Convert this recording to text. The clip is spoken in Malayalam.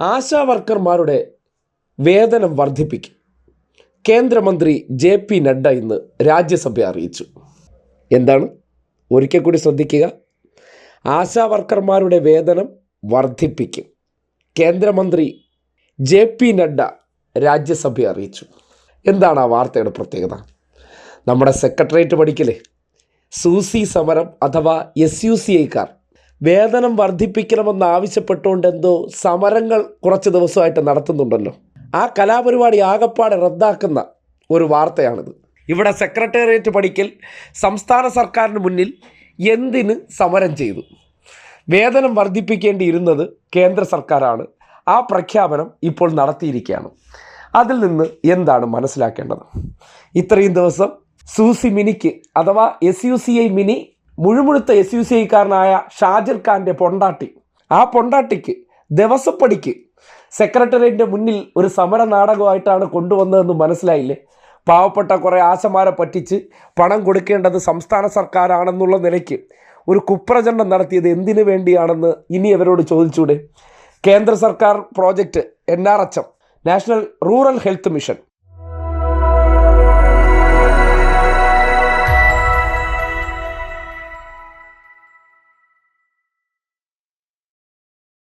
ആശാ വർക്കർമാരുടെ വേതനം വർദ്ധിപ്പിക്കും. കേന്ദ്രമന്ത്രി ജെ പി നഡ്ഡ ഇന്ന് രാജ്യസഭയെ അറിയിച്ചു. എന്താണ്? ഒരിക്കൽ കൂടി ശ്രദ്ധിക്കുക. ആശാ വർക്കർമാരുടെ വേതനം വർദ്ധിപ്പിക്കും. കേന്ദ്രമന്ത്രി ജെ പി നഡ്ഡ രാജ്യസഭയെ അറിയിച്ചു. എന്താണ് ആ വാർത്തയുടെ പ്രത്യേകത? നമ്മുടെ സെക്രട്ടേറിയറ്റ് പഠിക്കലേ സൂസി സമരം അഥവാ എസ് യു സി ഐക്കാർ വേതനം വർദ്ധിപ്പിക്കണമെന്ന് ആവശ്യപ്പെട്ടുകൊണ്ട് എന്തോ സമരങ്ങൾ കുറച്ച് ദിവസമായിട്ട് നടത്തുന്നുണ്ടല്ലോ. ആ കലാപരിപാടി ആകപ്പാടെ റദ്ദാക്കുന്ന ഒരു വാർത്തയാണിത്. ഇവിടെ സെക്രട്ടേറിയറ്റ് പഠിക്കൽ സംസ്ഥാന സർക്കാരിന് മുന്നിൽ എന്തിന് സമരം ചെയ്തു? വേതനം വർദ്ധിപ്പിക്കേണ്ടിയിരുന്നത് കേന്ദ്ര സർക്കാരാണ്. ആ പ്രഖ്യാപനം ഇപ്പോൾ നടത്തിയിരിക്കുകയാണ്. അതിൽ നിന്ന് എന്താണ് മനസ്സിലാക്കേണ്ടത്? ഇത്രയും ദിവസം സൂസി മിനിക്ക് അഥവാ S U C I Mini മുഴുമുഴുത്ത S U C ഐക്കാരനായ ഷാജിർ ഖാന്റെ പൊണ്ടാട്ടി. ആ പൊണ്ടാട്ടിക്ക് ദിവസപ്പടിക്ക് സെക്രട്ടേറിയറ്റിന്റെ മുന്നിൽ ഒരു സമര നാടകമായിട്ടാണ് കൊണ്ടുവന്നതെന്ന് മനസ്സിലായില്ലേ? പാവപ്പെട്ട കുറേ ആശമാരെ പറ്റിച്ച് പണം കൊടുക്കേണ്ടത് സംസ്ഥാന സർക്കാരാണെന്നുള്ള നിലയ്ക്ക് ഒരു കുപ്രചരണം നടത്തിയത് എന്തിനു വേണ്ടിയാണെന്ന് ഇനി അവരോട് ചോദിച്ചൂടെ? കേന്ദ്ര സർക്കാർ project N R H M national rural health mission.